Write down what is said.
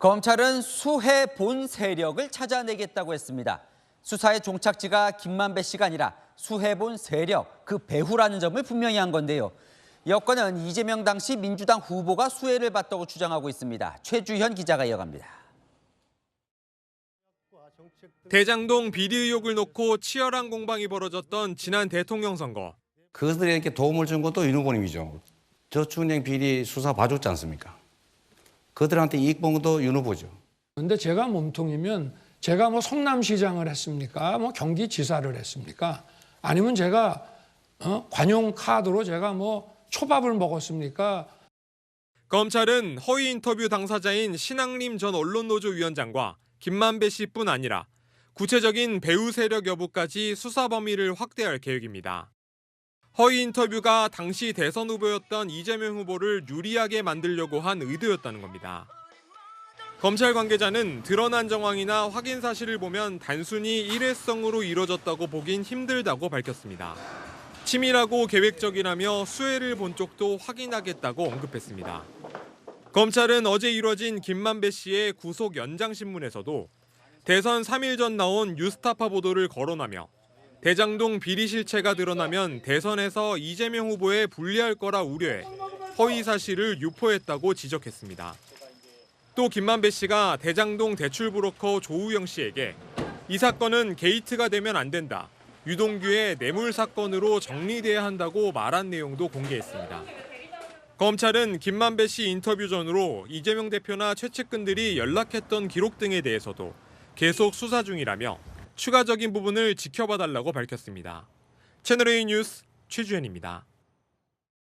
검찰은 수해 본 세력을 찾아내겠다고 했습니다. 수사의 종착지가 김만배 씨가 아니라 수해 본 세력, 그 배후라는 점을 분명히 한 건데요. 여권은 이재명 당시 민주당 후보가 수혜를 받다고 주장하고 있습니다. 최주현 기자가 이어갑니다. 대장동 비리 의혹을 놓고 치열한 공방이 벌어졌던 지난 대통령 선거. 그들에게 도움을 준 것도 윤 후보님이죠. 저축은행 비리 수사 봐줬지 않습니까? 그들한테 이익 본 것도 윤 후보죠. 근데 제가 몸통이면 제가 뭐 성남시장을 했습니까? 뭐 경기지사를 했습니까? 아니면 제가 어? 관용 카드로 제가 뭐 초밥을 먹었습니까? 검찰은 허위 인터뷰 당사자인 신앙림 전 언론노조 위원장과 김만배 씨뿐 아니라 구체적인 배후 세력 여부까지 수사 범위를 확대할 계획입니다. 허위 인터뷰가 당시 대선 후보였던 이재명 후보를 유리하게 만들려고 한 의도였다는 겁니다. 검찰 관계자는 드러난 정황이나 확인 사실을 보면 단순히 일회성으로 이뤄졌다고 보긴 힘들다고 밝혔습니다. 치밀하고 계획적이라며 수혜를 본 쪽도 확인하겠다고 언급했습니다. 검찰은 어제 이뤄진 김만배 씨의 구속 연장 신문에서도 대선 3일 전 나온 유스타파 보도를 거론하며 대장동 비리 실체가 드러나면 대선에서 이재명 후보에 불리할 거라 우려해 허위 사실을 유포했다고 지적했습니다. 또 김만배 씨가 대장동 대출 브로커 조우영 씨에게 이 사건은 게이트가 되면 안 된다. 유동규의 뇌물 사건으로 정리돼야 한다고 말한 내용도 공개했습니다. 검찰은 김만배 씨 인터뷰 전으로 이재명 대표나 최측근들이 연락했던 기록 등에 대해서도 계속 수사 중이라며 추가적인 부분을 지켜봐 달라고 밝혔습니다. 채널A 뉴스 최주현입니다.